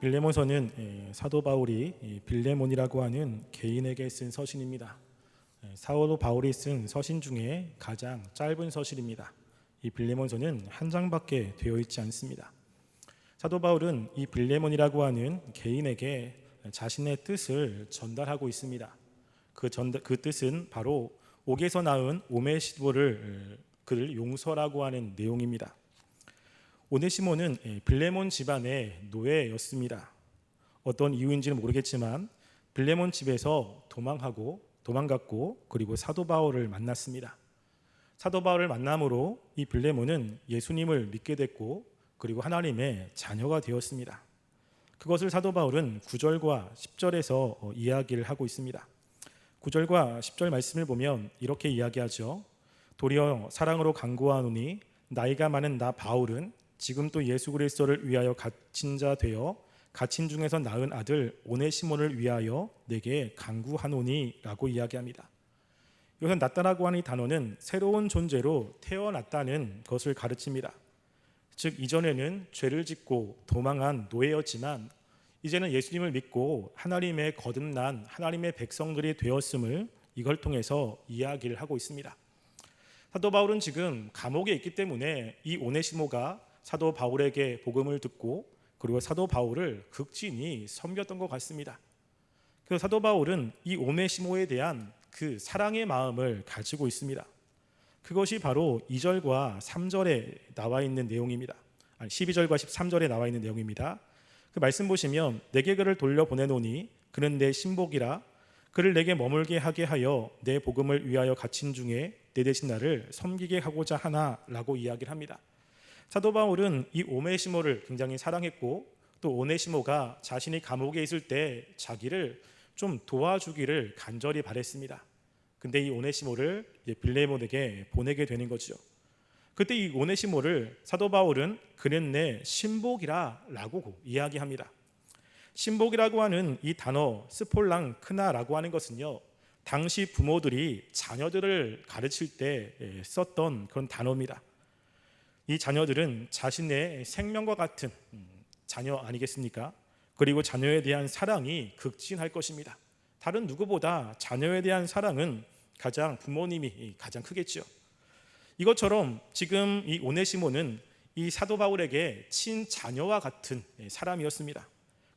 빌레몬서는 예, 사도 바울이 이 빌레몬이라고 하는 개인에게 쓴 서신입니다. 예, 사도 바울이 쓴 서신 중에 가장 짧은 서신입니다. 이 빌레몬서는 한 장밖에 되어 있지 않습니다. 사도 바울은 이 빌레몬이라고 하는 개인에게 자신의 뜻을 전달하고 있습니다. 그, 전달, 그 뜻은 바로 옥에서 낳은 오메시도를 그를 용서라고 하는 내용입니다. 오네시모는 예, 빌레몬 집안의 노예였습니다. 어떤 이유인지는 모르겠지만 빌레몬 집에서 도망하고 도망갔고 그리고 사도 바울을 만났습니다. 사도 바울을 만남으로 이 빌레몬은 예수님을 믿게 됐고 그리고 하나님의 자녀가 되었습니다. 그것을 사도 바울은 9절과 10절에서 어, 이야기를 하고 있습니다. 9절과 10절 말씀을 보면 이렇게 이야기하죠. 도리어 사랑으로 간구하노니 나이가 많은 나 바울은 지금 또 예수 그리스도를 위하여 갇힌 자 되어 갇힌 중에서 낳은 아들 오네시몬을 위하여 내게 간구하노니라고 이야기합니다. 이것은 낫다라고 하는 이 단어는 새로운 존재로 태어났다는 것을 가르칩니다. 즉 이전에는 죄를 짓고 도망한 노예였지만 이제는 예수님을 믿고 하나님의 거듭난 하나님의 백성들이 되었음을 이걸 통해서 이야기를 하고 있습니다. 사도 바울은 지금 감옥에 있기 때문에 이 오네시모가 사도 바울에게 복음을 듣고 그리고 사도 바울을 극진히 섬겼던 것 같습니다. 그 사도 바울은 이 오네시모에 대한 그 사랑의 마음을 가지고 있습니다. 그것이 바로 2절과 3절에 나와 있는 내용입니다. 아니 12절과 13절에 나와 있는 내용입니다. 그 말씀 보시면 내게 그를 돌려 보내노니 그는 내 신복이라 그를 내게 머물게 하게 하여 내 복음을 위하여 갇힌 중에 내 대신 나를 섬기게 하고자 하나라고 이야기를 합니다. 사도 바울은 이 오네시모를 굉장히 사랑했고 또 오네시모가 자신이 감옥에 있을 때 자기를 좀 도와주기를 간절히 바랬습니다. 근데 이 오네시모를 빌레몬에게 보내게 되는 거죠. 그때 이 오네시모를 사도 바울은 그는 내 신복이라라고 이야기합니다. 신복이라고 하는 이 단어 스폴랑 크나라고 하는 것은요. 당시 부모들이 자녀들을 가르칠 때 썼던 그런 단어입니다. 이 자녀들은 자신의 생명과 같은 음, 자녀 아니겠습니까? 그리고 자녀에 대한 사랑이 극진할 것입니다. 다른 누구보다 자녀에 대한 사랑은 가장 부모님이 가장 크겠죠. 이것처럼 지금 이 오네시모는 이 사도 바울에게 친 자녀와 같은 사람이었습니다.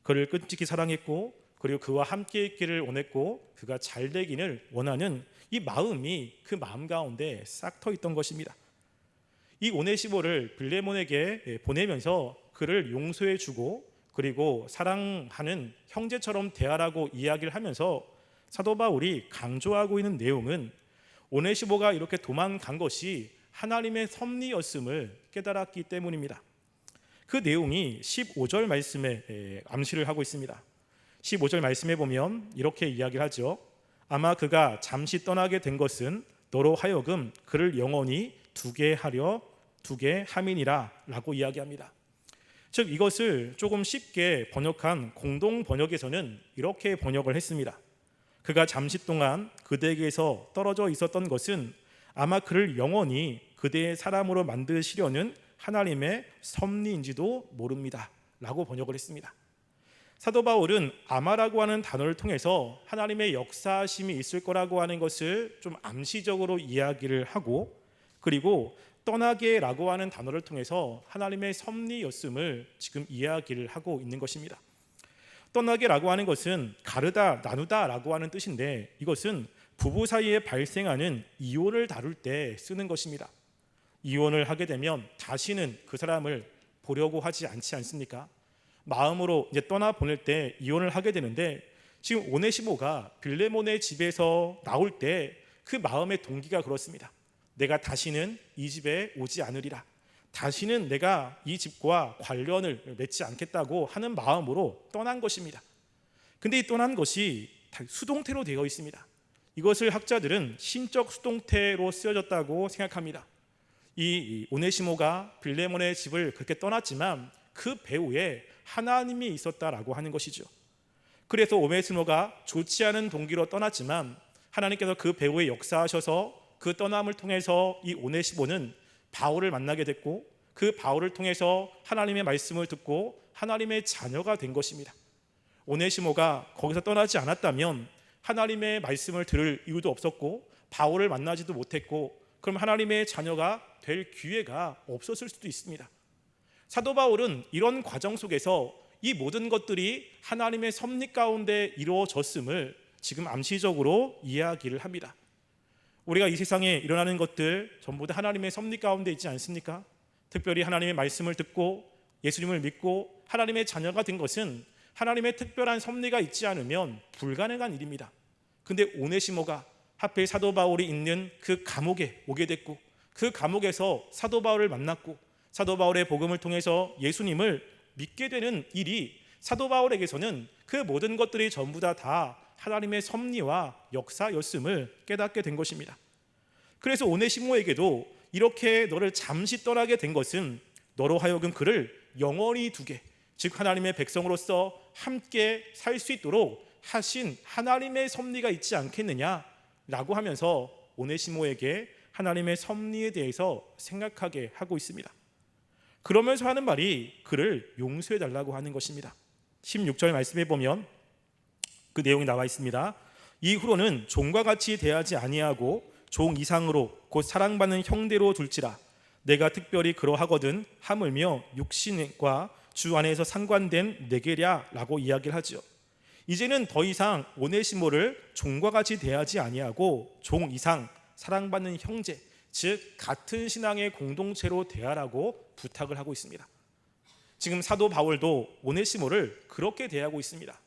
그를 끝직히 사랑했고 그리고 그와 함께 있기를 원했고 그가 잘 되기를 원하는 이 마음이 그 마음 가운데 싹 터 있던 것입니다. 이 오네시모를 빌레몬에게 보내면서 그를 용서해 주고 그리고 사랑하는 형제처럼 대하라고 이야기를 하면서 사도 바울이 강조하고 있는 내용은 오네시모가 이렇게 도망간 것이 하나님의 섭리였음을 깨달았기 때문입니다. 그 내용이 15절 말씀에 암시를 하고 있습니다. 15절 말씀에 보면 이렇게 이야기를 하죠. 아마 그가 잠시 떠나게 된 것은 너로 하여금 그를 영원히 두게 하려 두게 함이니라라고 이야기합니다. 즉 이것을 조금 쉽게 번역한 공동 번역에서는 이렇게 번역을 했습니다. 그가 잠시 동안 그대에게서 떨어져 있었던 것은 아마 그를 영원히 그대의 사람으로 만드시려는 하나님의 섭리인지도 모릅니다. 라고 번역을 했습니다. 사도 바울은 아마라고 하는 단어를 통해서 하나님의 역사심이 있을 거라고 하는 것을 좀 암시적으로 이야기를 하고 그리고 떠나게라고 하는 단어를 통해서 하나님의 섭리였음을 지금 이야기를 하고 있는 것입니다. 떠나게라고 하는 것은 가르다, 나누다라고 하는 뜻인데 이것은 부부 사이에 발생하는 이혼을 다룰 때 쓰는 것입니다. 이혼을 하게 되면 다시는 그 사람을 보려고 하지 않지 않습니까? 마음으로 이제 떠나 보낼 때 이혼을 하게 되는데 지금 오네시모가 빌레몬의 집에서 나올 때 그 마음의 동기가 그렇습니다. 내가 다시는 이 집에 오지 않으리라. 다시는 내가 이 집과 관련을 맺지 않겠다고 하는 마음으로 떠난 것입니다. 근데 이 떠난 것이 수동태로 되어 있습니다. 이것을 학자들은 신적 수동태로 쓰여졌다고 생각합니다. 이 오네시모가 빌레몬의 집을 그렇게 떠났지만 그 배후에 하나님이 있었다라고 하는 것이죠. 그래서 오네시모가 좋지 않은 동기로 떠났지만 하나님께서 그 배후에 역사하셔서 그 떠남을 통해서 이 오네시모는 바울을 만나게 됐고 그 바울을 통해서 하나님의 말씀을 듣고 하나님의 자녀가 된 것입니다. 오네시모가 거기서 떠나지 않았다면 하나님의 말씀을 들을 이유도 없었고 바울을 만나지도 못했고 그럼 하나님의 자녀가 될 기회가 없었을 수도 있습니다. 사도 바울은 이런 과정 속에서 이 모든 것들이 하나님의 섭리 가운데 이루어졌음을 지금 암시적으로 이야기를 합니다. 우리가 이 세상에 일어나는 것들 전부 다 하나님의 섭리 가운데 있지 않습니까? 특별히 하나님의 말씀을 듣고 예수님을 믿고 하나님의 자녀가 된 것은 하나님의 특별한 섭리가 있지 않으면 불가능한 일입니다. 근데 오네시모가 하필 사도 바울이 있는 그 감옥에 오게 됐고 그 감옥에서 사도 바울을 만났고 사도 바울의 복음을 통해서 예수님을 믿게 되는 일이 사도 바울에게서는 그 모든 것들이 전부 다, 다 하나님의 섭리와 역사였음을 깨닫게 된 것입니다. 그래서 오네시모에게도 이렇게 너를 잠시 떠나게 된 것은 너로 하여금 그를 영원히 두게 즉 하나님의 백성으로서 함께 살 수 있도록 하신 하나님의 섭리가 있지 않겠느냐라고 하면서 오네시모에게 하나님의 섭리에 대해서 생각하게 하고 있습니다. 그러면서 하는 말이 그를 용서해 달라고 하는 것입니다. 16절 말씀에 보면 그 내용이 나와 있습니다. 이후로는 종과 같이 대하지 아니하고 종 이상으로 곧 사랑받는 형대로 둘지라 내가 특별히 그러하거든 하물며 육신과 주 안에서 상관된 내게랴라고 이야기를 하죠. 이제는 더 이상 오네시모를 종과 같이 대하지 아니하고 종 이상 사랑받는 형제 즉 같은 신앙의 공동체로 대하라고 부탁을 하고 있습니다. 지금 사도 바울도 오네시모를 그렇게 대하고 있습니다.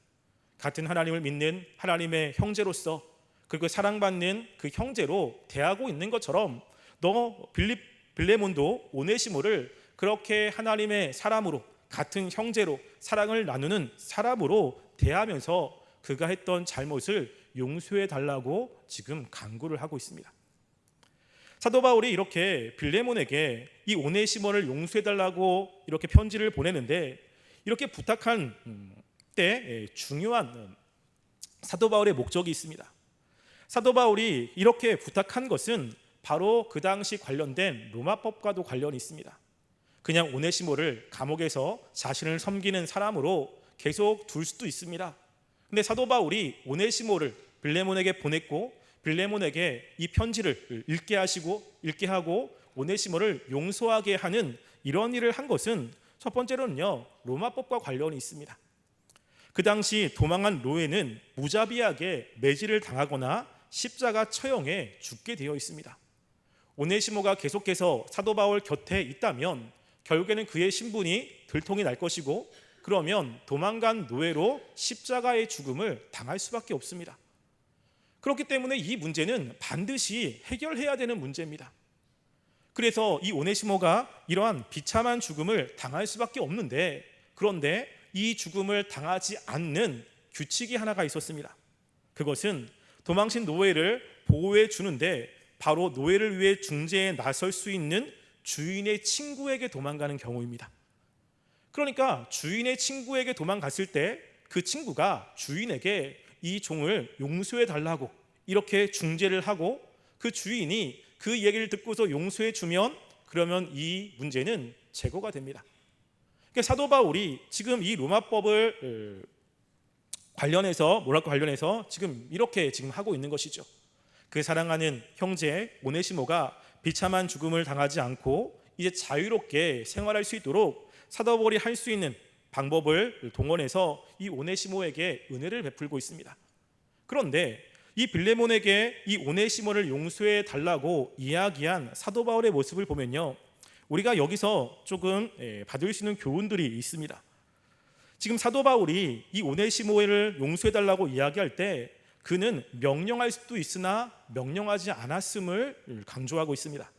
같은 하나님을 믿는 하나님의 형제로서 그리고 사랑받는 그 형제로 대하고 있는 것처럼 너 빌립 빌레몬도 오네시모를 그렇게 하나님의 사람으로 같은 형제로 사랑을 나누는 사람으로 대하면서 그가 했던 잘못을 용서해 달라고 지금 강구를 하고 있습니다. 사도 바울이 이렇게 빌레몬에게 이 오네시모를 용서해 달라고 이렇게 편지를 보내는데 이렇게 부탁한 때 중요한 사도 바울의 목적이 있습니다. 사도 바울이 이렇게 부탁한 것은 바로 그 당시 관련된 로마법과도 관련이 있습니다. 그냥 오네시모를 감옥에서 자신을 섬기는 사람으로 계속 둘 수도 있습니다. 근데 사도 바울이 오네시모를 빌레몬에게 보냈고 빌레몬에게 이 편지를 읽게 하시고 읽게 하고 오네시모를 용서하게 하는 이런 일을 한 것은 첫 번째로는요 로마법과 관련이 있습니다. 그 당시 도망한 노예는 무자비하게 매질을 당하거나 십자가 처형에 죽게 되어 있습니다. 오네시모가 계속해서 사도 바울 곁에 있다면 결국에는 그의 신분이 들통이 날 것이고 그러면 도망간 노예로 십자가의 죽음을 당할 수밖에 없습니다. 그렇기 때문에 이 문제는 반드시 해결해야 되는 문제입니다. 그래서 이 오네시모가 이러한 비참한 죽음을 당할 수밖에 없는데 그런데 이 죽음을 당하지 않는 규칙이 하나가 있었습니다. 그것은 도망친 노예를 보호해 주는데 바로 노예를 위해 중재에 나설 수 있는 주인의 친구에게 도망가는 경우입니다. 그러니까 주인의 친구에게 도망갔을 때 그 친구가 주인에게 이 종을 용서해 달라고 이렇게 중재를 하고 그 주인이 그 얘기를 듣고서 용서해 주면 그러면 이 문제는 제거가 됩니다. 그러니까 사도 바울이 지금 이 로마법을 관련해서 뭐랄까 관련해서 지금 이렇게 지금 하고 있는 것이죠. 그 사랑하는 형제 오네시모가 비참한 죽음을 당하지 않고 이제 자유롭게 생활할 수 있도록 사도 바울이 할 수 있는 방법을 동원해서 이 오네시모에게 은혜를 베풀고 있습니다. 그런데 이 빌레몬에게 이 오네시모를 용서해 달라고 이야기한 사도 바울의 모습을 보면요. 우리가 여기서 조금 예, 받을 수 있는 교훈들이 있습니다. 지금 사도 바울이 이 오네시모를 용서해 달라고 이야기할 때 그는 명령할 수도 있으나 명령하지 않았음을 강조하고 있습니다.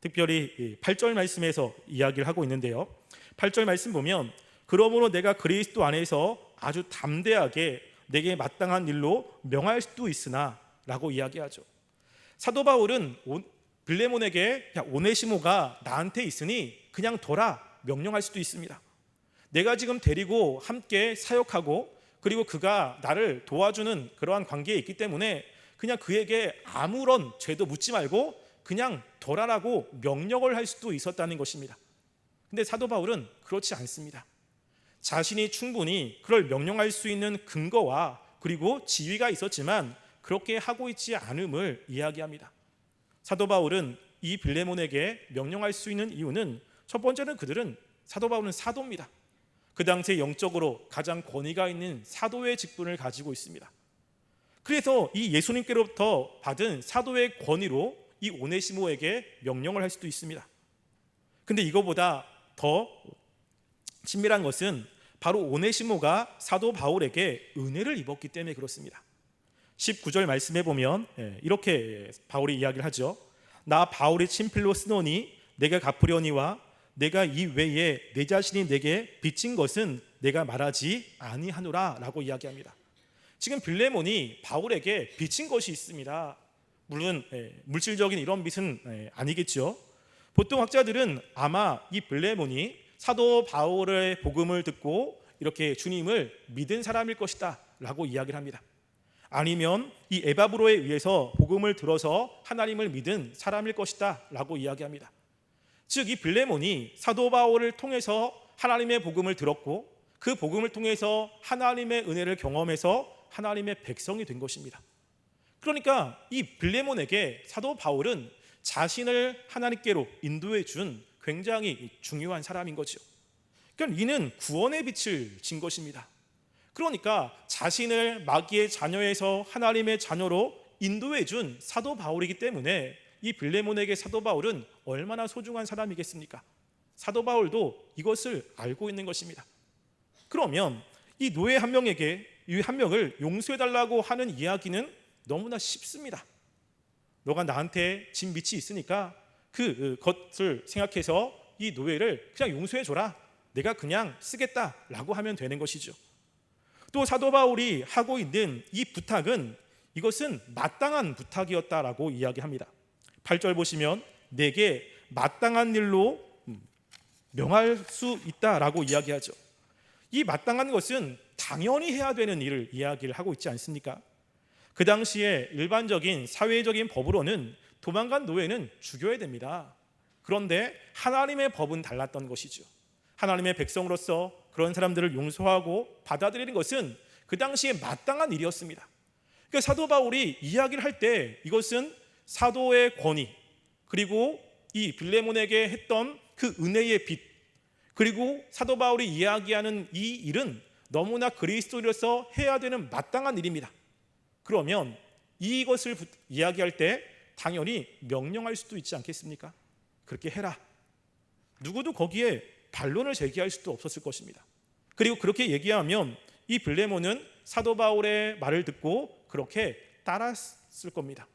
특별히 8절 말씀에서 이야기를 하고 있는데요. 8절 말씀 보면 그러므로 내가 그리스도 안에서 아주 담대하게 내게 마땅한 일로 명할 수도 있으나 라고 이야기하죠. 사도 바울은 빌레몬에게 오네시모가 나한테 있으니 그냥 둬라 명령할 수도 있습니다. 내가 지금 데리고 함께 사역하고 그리고 그가 나를 도와주는 그러한 관계에 있기 때문에 그냥 그에게 아무런 죄도 묻지 말고 그냥 둬라라고 명령을 할 수도 있었다는 것입니다. 근데 사도 바울은 그렇지 않습니다. 자신이 충분히 그걸 명령할 수 있는 근거와 그리고 지위가 있었지만 그렇게 하고 있지 않음을 이야기합니다. 사도 바울은 이 빌레몬에게 명령할 수 있는 이유는 첫 번째는 그들은 사도 바울은 사도입니다. 그 당시에 영적으로 가장 권위가 있는 사도의 직분을 가지고 있습니다. 그래서 이 예수님께로부터 받은 사도의 권위로 이 오네시모에게 명령을 할 수도 있습니다. 근데 이거보다 더 친밀한 것은 바로 오네시모가 사도 바울에게 은혜를 입었기 때문에 그렇습니다. 19절 말씀해 보면 예, 이렇게 바울이 이야기를 하죠. 나 바울이 친필로 쓰노니 내가 갚으려니와 내가 이 외에 내 자신이 내게 빚진 것은 내가 말하지 아니하노라라고 이야기합니다. 지금 빌레몬이 바울에게 빚진 것이 있습니다. 물론 예, 물질적인 이런 빚은 예, 아니겠죠. 보통 학자들은 아마 이 빌레몬이 사도 바울의 복음을 듣고 이렇게 주님을 믿은 사람일 것이다라고 이야기를 합니다. 아니면 이 에바브로에 의해서 복음을 들어서 하나님을 믿은 사람일 것이다라고 이야기합니다. 즉 이 빌레몬이 사도 바울을 통해서 하나님의 복음을 들었고 그 복음을 통해서 하나님의 은혜를 경험해서 하나님의 백성이 된 것입니다. 그러니까 이 빌레몬에게 사도 바울은 자신을 하나님께로 인도해 준 굉장히 중요한 사람인 거죠. 그러니까 이는 구원의 빛을 진 것입니다. 그러니까 자신을 마귀의 자녀에서 하나님의 자녀로 인도해 준 사도 바울이기 때문에 이 빌레몬에게 사도 바울은 얼마나 소중한 사람이겠습니까? 사도 바울도 이것을 알고 있는 것입니다. 그러면 이 노예 한 명에게 이 한 명을 용서해 달라고 하는 이야기는 너무나 쉽습니다. 너가 나한테 진 밑이 있으니까 그 것을 생각해서 이 노예를 그냥 용서해 줘라. 내가 그냥 쓰겠다라고 하면 되는 것이죠. 또 사도 바울이 하고 있는 이 부탁은 이것은 마땅한 부탁이었다라고 이야기합니다. 8절 보시면 내게 마땅한 일로 명할 수 있다라고 이야기하죠. 이 마땅한 것은 당연히 해야 되는 일을 이야기를 하고 있지 않습니까? 그 당시에 일반적인 사회적인 법으로는 도망간 노예는 죽여야 됩니다. 그런데 하나님의 법은 달랐던 것이죠. 하나님의 백성으로서 그런 사람들을 용서하고 받아들이는 것은 그 당시에 마땅한 일이었습니다. 그러니까 사도 바울이 이야기를 할 때 이것은 사도의 권위 그리고 이 빌레몬에게 했던 그 은혜의 빛 그리고 사도 바울이 이야기하는 이 일은 너무나 그리스도로서 해야 되는 마땅한 일입니다. 그러면 이것을 이야기할 때 당연히 명령할 수도 있지 않겠습니까? 그렇게 해라. 누구도 거기에 반론을 제기할 수도 없었을 것입니다. 그리고 그렇게 얘기하면 이 블레몬은 사도 바울의 말을 듣고 그렇게 따랐을 겁니다.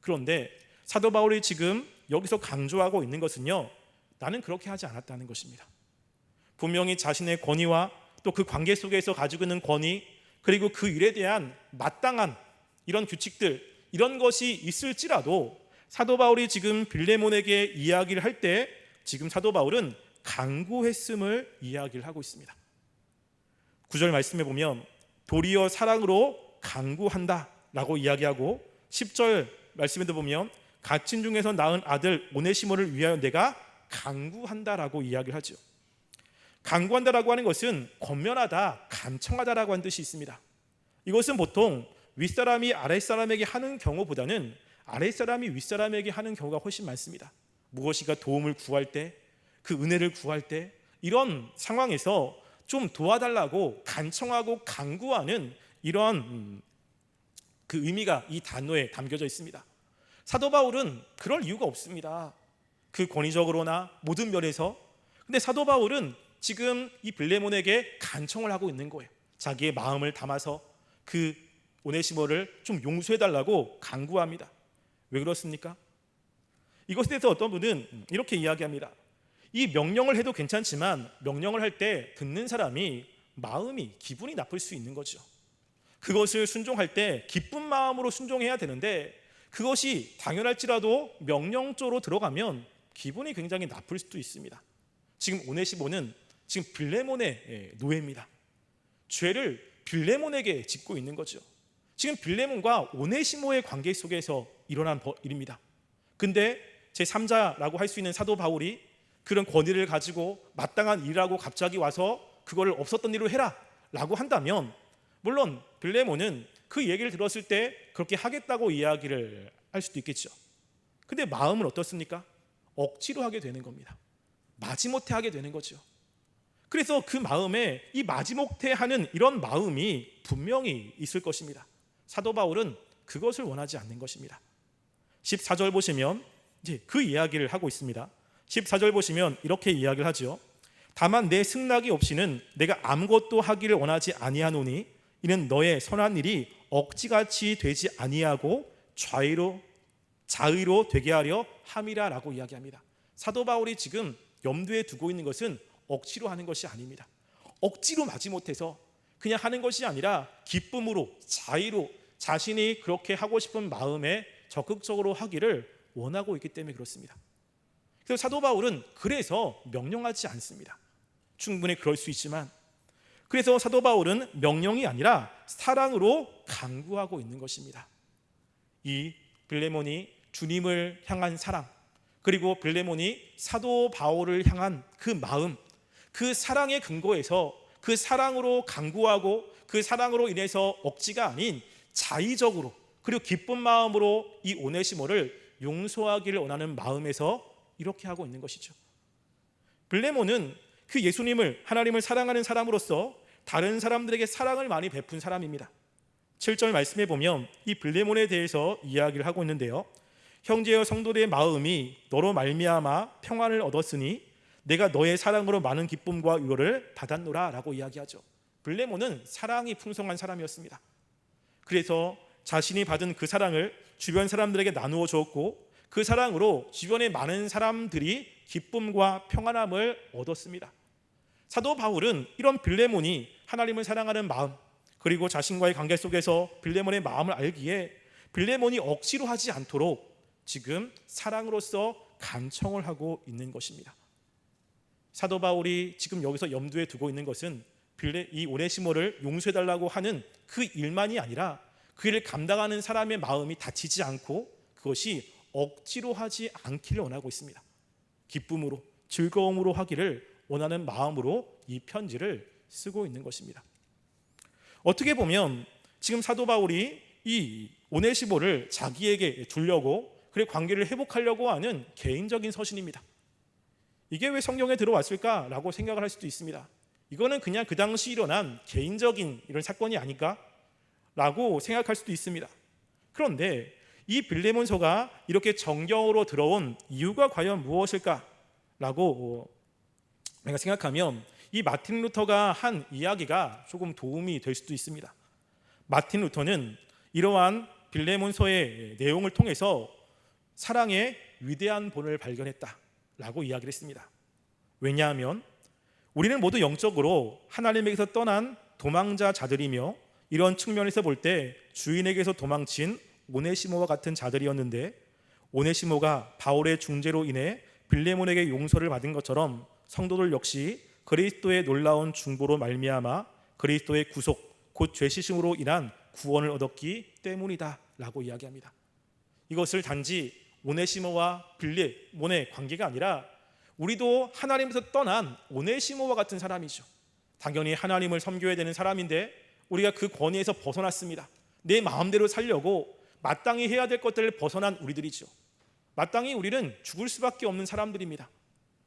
그런데 사도 바울이 지금 여기서 강조하고 있는 것은요. 나는 그렇게 하지 않았다는 것입니다. 분명히 자신의 권위와 또 그 관계 속에서 가지고 있는 권위 그리고 그 일에 대한 마땅한 이런 규칙들 이런 것이 있을지라도 사도 바울이 지금 빌레몬에게 이야기를 할 때 지금 사도 바울은 강구했음을 이야기를 하고 있습니다. 9절 말씀해 보면 도리어 사랑으로 강구한다라고 이야기하고 10절 말씀에도 보면 갇힌 중에서 낳은 아들 오네시모를 위하여 내가 강구한다라고 이야기를 하죠. 강구한다라고 하는 것은 권면하다, 간청하다라고 하는 뜻이 있습니다. 이것은 보통 윗사람이 아랫사람에게 하는 경우보다는 아랫사람이 윗사람에게 하는 경우가 훨씬 많습니다. 무엇이가 도움을 구할 때, 그 은혜를 구할 때 이런 상황에서 좀 도와달라고 간청하고 강구하는 이러한 음, 그 의미가 이 단어에 담겨져 있습니다. 사도 바울은 그럴 이유가 없습니다. 그 권위적으로나 모든 면에서. 근데 사도 바울은 지금 이 블레몬에게 간청을 하고 있는 거예요. 자기의 마음을 담아서 그 오네시모를 좀 용서해 달라고 강구합니다. 왜 그렇습니까? 이것에 대해서 어떤 분은 이렇게 이야기합니다. 이 명령을 해도 괜찮지만 명령을 할 때 듣는 사람이 마음이 기분이 나쁠 수 있는 거죠. 그것을 순종할 때 기쁜 마음으로 순종해야 되는데 그것이 당연할지라도 명령조로 들어가면 기분이 굉장히 나쁠 수도 있습니다. 지금 오네시모는 지금 빌레몬의 예, 노예입니다. 죄를 빌레몬에게 짓고 있는 거죠. 지금 빌레몬과 오네시모의 관계 속에서 일어난 일입니다. 근데 제 3자라고 할 수 있는 사도 바울이 그런 권위를 가지고 마땅한 일이라고 갑자기 와서 그거를 없었던 일로 해라라고 한다면 물론 빌레몬은 그 얘기를 들었을 때 그렇게 하겠다고 이야기를 할 수도 있겠죠. 근데 마음은 어떻습니까? 억지로 하게 되는 겁니다. 마지못해 하게 되는 거죠. 그래서 그 마음에 이 마지못해 하는 이런 마음이 분명히 있을 것입니다. 사도 바울은 그것을 원하지 않는 것입니다. 14절 보시면 이제 그 이야기를 하고 있습니다. 14절 보시면 이렇게 이야기를 하죠. 다만 내 승낙이 없이는 내가 아무것도 하기를 원하지 아니하노니 이는 너의 선한 일이 억지같이 되지 아니하고 좌의로 자의로 되게 하려 함이라라고 이야기합니다. 사도 바울이 지금 염두에 두고 있는 것은 억지로 하는 것이 아닙니다. 억지로 마지못해서 그냥 하는 것이 아니라 기쁨으로 자의로 자신이 그렇게 하고 싶은 마음에 적극적으로 하기를 원하고 있기 때문에 그렇습니다. 그래서 사도 바울은 그래서 명령하지 않습니다. 충분히 그럴 수 있지만 그래서 사도 바울은 명령이 아니라 사랑으로 강구하고 있는 것입니다. 이 빌레몬이 주님을 향한 사랑 그리고 빌레몬이 사도 바울을 향한 그 마음 그 사랑의 근거에서 그 사랑으로 강구하고 그 사랑으로 인해서 억지가 아닌 자의적으로 그리고 기쁜 마음으로 이 오네시모를 용서하기를 원하는 마음에서 이렇게 하고 있는 것이죠. 블레몬은 그 예수님을 하나님을 사랑하는 사람으로서 다른 사람들에게 사랑을 많이 베푼 사람입니다. 7절 말씀해 보면 이 블레몬에 대해서 이야기를 하고 있는데요. 형제여 성도들의 마음이 너로 말미암아 평안을 얻었으니 내가 너의 사랑으로 많은 기쁨과 위로를 받았노라라고 이야기하죠. 블레몬은 사랑이 풍성한 사람이었습니다. 그래서 자신이 받은 그 사랑을 주변 사람들에게 나누어 주었고 그 사랑으로 주변의 많은 사람들이 기쁨과 평안함을 얻었습니다. 사도 바울은 이런 빌레몬이 하나님을 사랑하는 마음 그리고 자신과의 관계 속에서 빌레몬의 마음을 알기에 빌레몬이 억지로 하지 않도록 지금 사랑으로서 간청을 하고 있는 것입니다. 사도 바울이 지금 여기서 염두에 두고 있는 것은 빌레 이 오네시모를 용서해 달라고 하는 그 일만이 아니라 그 일을 감당하는 사람의 마음이 다치지 않고 그것이 억지로 하지 않기를 원하고 있습니다. 기쁨으로 즐거움으로 하기를 원하는 마음으로 이 편지를 쓰고 있는 것입니다. 어떻게 보면 지금 사도 바울이 이 오네시모를 자기에게 주려고 그리고 관계를 회복하려고 하는 개인적인 서신입니다. 이게 왜 성경에 들어왔을까라고 생각을 할 수도 있습니다. 이거는 그냥 그 당시 일어난 개인적인 이런 사건이 아닐까라고 생각할 수도 있습니다. 그런데 이 빌레몬서가 이렇게 정경으로 들어온 이유가 과연 무엇일까라고 내가 생각하면 이 마틴 루터가 한 이야기가 조금 도움이 될 수도 있습니다. 마틴 루터는 이러한 빌레몬서의 내용을 통해서 사랑의 위대한 본을 발견했다라고 이야기를 했습니다. 왜냐하면 우리는 모두 영적으로 하나님에게서 떠난 도망자 자들이며 이런 측면에서 볼 때 주인에게서 도망친 오네시모와 같은 자들이었는데 오네시모가 바울의 중재로 인해 빌레몬에게 용서를 받은 것처럼 성도들 역시 그리스도의 놀라운 중보로 말미암아 그리스도의 구속 곧 죄시심으로 인한 구원을 얻었기 때문이다라고 이야기합니다. 이것을 단지 오네시모와 빌레몬의 관계가 아니라 우리도 하나님에서 떠난 오네시모와 같은 사람이죠. 당연히 하나님을 섬겨야 되는 사람인데 우리가 그 권위에서 벗어났습니다. 내 마음대로 살려고 마땅히 해야 될 것들을 벗어난 우리들이죠. 마땅히 우리는 죽을 수밖에 없는 사람들입니다.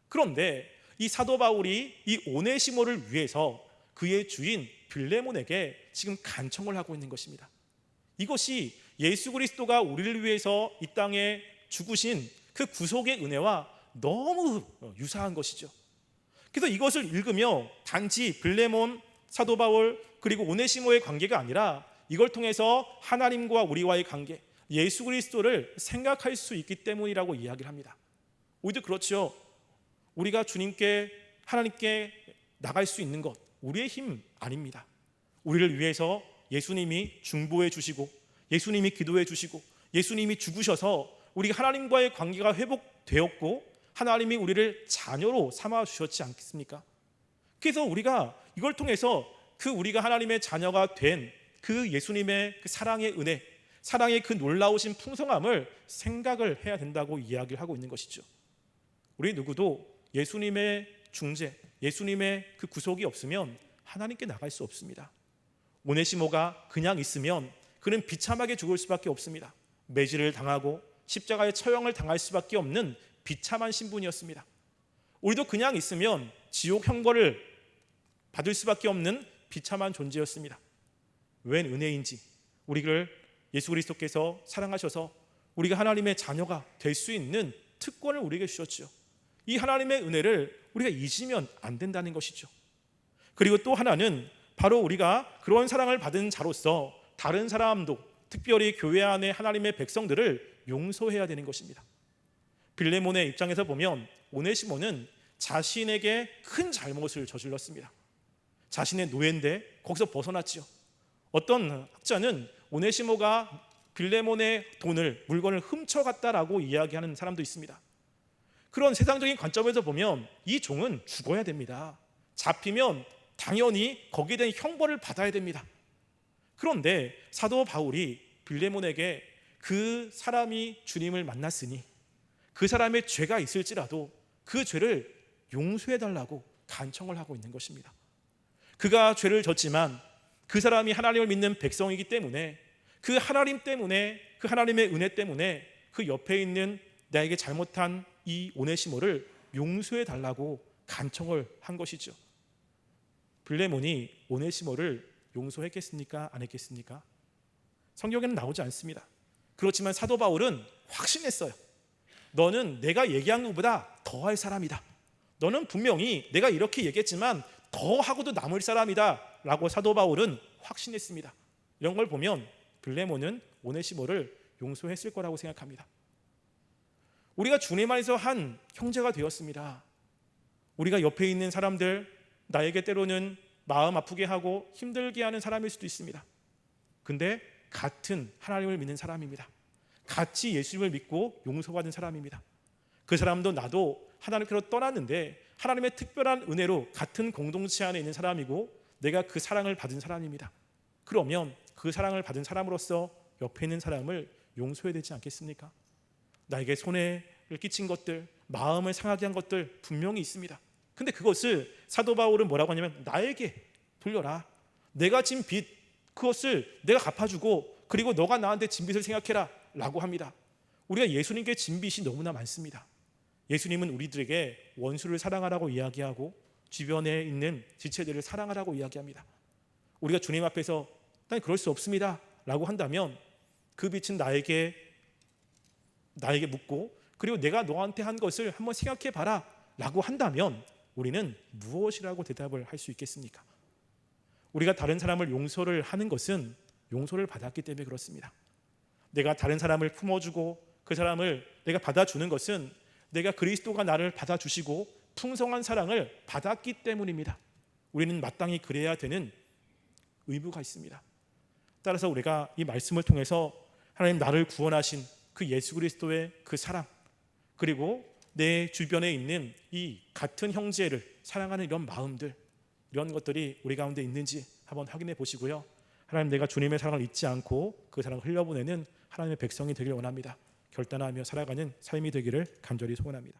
그런데 이 사도 바울이 이 오네시모를 위해서 그의 주인 빌레몬에게 지금 간청을 하고 있는 것입니다. 이것이 예수 그리스도가 우리를 위해서 이 땅에 죽으신 그 구속의 은혜와 너무 유사한 것이죠. 그래서 이것을 읽으며 단지 빌레몬 사도 바울 그리고 오네시모의 관계가 아니라 이걸 통해서 하나님과 우리와의 관계, 예수 그리스도를 생각할 수 있기 때문이라고 이야기를 합니다. 우리도 그렇죠. 우리가 주님께 하나님께 나갈 수 있는 것 우리의 힘 아닙니다. 우리를 위해서 예수님이 중보해 주시고 예수님이 기도해 주시고 예수님이 죽으셔서 우리 하나님과의 관계가 회복되었고 하나님이 우리를 자녀로 삼아 주셨지 않겠습니까? 그래서 우리가 이걸 통해서 그 우리가 하나님의 자녀가 된 그 예수님의 그 사랑의 은혜, 사랑의 그 놀라우신 풍성함을 생각을 해야 된다고 이야기를 하고 있는 것이죠. 우리 누구도 예수님의 중재, 예수님의 그 구속이 없으면 하나님께 나갈 수 없습니다. 오네시모가 그냥 있으면 그는 비참하게 죽을 수밖에 없습니다. 매질을 당하고 십자가의 처형을 당할 수밖에 없는 비참한 신분이었습니다. 우리도 그냥 있으면 지옥 형벌을 받을 수밖에 없는 비참한 존재였습니다. 웬 은혜인지 우리를 예수 그리스도께서 사랑하셔서 우리가 하나님의 자녀가 될 수 있는 특권을 우리에게 주셨죠. 이 하나님의 은혜를 우리가 잊으면 안 된다는 것이죠. 그리고 또 하나는 바로 우리가 그런 사랑을 받은 자로서 다른 사람도 특별히 교회 안의 하나님의 백성들을 용서해야 되는 것입니다. 빌레몬의 입장에서 보면 오네시모는 자신에게 큰 잘못을 저질렀습니다. 자신의 노예인데 거기서 벗어났지요. 어떤 학자는 오네시모가 빌레몬의 돈을 물건을 훔쳐갔다라고 이야기하는 사람도 있습니다. 그런 세상적인 관점에서 보면 이 종은 죽어야 됩니다. 잡히면 당연히 거기에 대한 형벌을 받아야 됩니다. 그런데 사도 바울이 빌레몬에게 그 사람이 주님을 만났으니 그 사람의 죄가 있을지라도 그 죄를 용서해 달라고 간청을 하고 있는 것입니다. 그가 죄를 졌지만 그 사람이 하나님을 믿는 백성이기 때문에 그 하나님 때문에 그 하나님의 은혜 때문에 그 옆에 있는 나에게 잘못한 이 오네시모를 용서해 달라고 간청을 한 것이죠. 빌레몬이 오네시모를 용서했겠습니까? 안 했겠습니까? 성경에는 나오지 않습니다. 그렇지만 사도 바울은 확신했어요. 너는 내가 얘기한 것보다 더 할 사람이다. 너는 분명히 내가 이렇게 얘기했지만 더 하고도 남을 사람이다. 라고 사도 바울은 확신했습니다. 이런 걸 보면 빌레몬은 오네시모를 용서했을 거라고 생각합니다. 우리가 주님 안에서 한 형제가 되었습니다. 우리가 옆에 있는 사람들 나에게 때로는 마음 아프게 하고 힘들게 하는 사람일 수도 있습니다. 근데 같은 하나님을 믿는 사람입니다. 같이 예수님을 믿고 용서받은 사람입니다. 그 사람도 나도 하나님께로 떠났는데 하나님의 특별한 은혜로 같은 공동체 안에 있는 사람이고 내가 그 사랑을 받은 사람입니다. 그러면 그 사랑을 받은 사람으로서 옆에 있는 사람을 용서해야 되지 않겠습니까? 나에게 손해를 끼친 것들, 마음을 상하게 한 것들 분명히 있습니다. 근데 그것을 사도 바울은 뭐라고 하냐면 나에게 돌려라. 내가 진 빚 그것을 내가 갚아주고 그리고 너가 나한테 진 빚을 생각해라 라고 합니다. 우리가 예수님께 진 빚이 너무나 많습니다. 예수님은 우리들에게 원수를 사랑하라고 이야기하고 주변에 있는 지체들을 사랑하라고 이야기합니다. 우리가 주님 앞에서 난 그럴 수 없습니다 라고 한다면 그 빚은 나에게 나에게 묻고 그리고 내가 너한테 한 것을 한번 생각해 봐라 라고 한다면 우리는 무엇이라고 대답을 할 수 있겠습니까? 우리가 다른 사람을 용서를 하는 것은 용서를 받았기 때문에 그렇습니다. 내가 다른 사람을 품어주고 그 사람을 내가 받아주는 것은 내가 그리스도가 나를 받아주시고 풍성한 사랑을 받았기 때문입니다. 우리는 마땅히 그래야 되는 의무가 있습니다. 따라서 우리가 이 말씀을 통해서 하나님 나를 구원하신 그 예수 그리스도의 그 사랑 그리고 내 주변에 있는 이 같은 형제를 사랑하는 이런 마음들 이런 것들이 우리 가운데 있는지 한번 확인해 보시고요. 하나님 내가 주님의 사랑을 잊지 않고 그 사랑을 흘려보내는 하나님의 백성이 되길 원합니다. 결단하며 살아가는 삶이 되기를 간절히 소원합니다.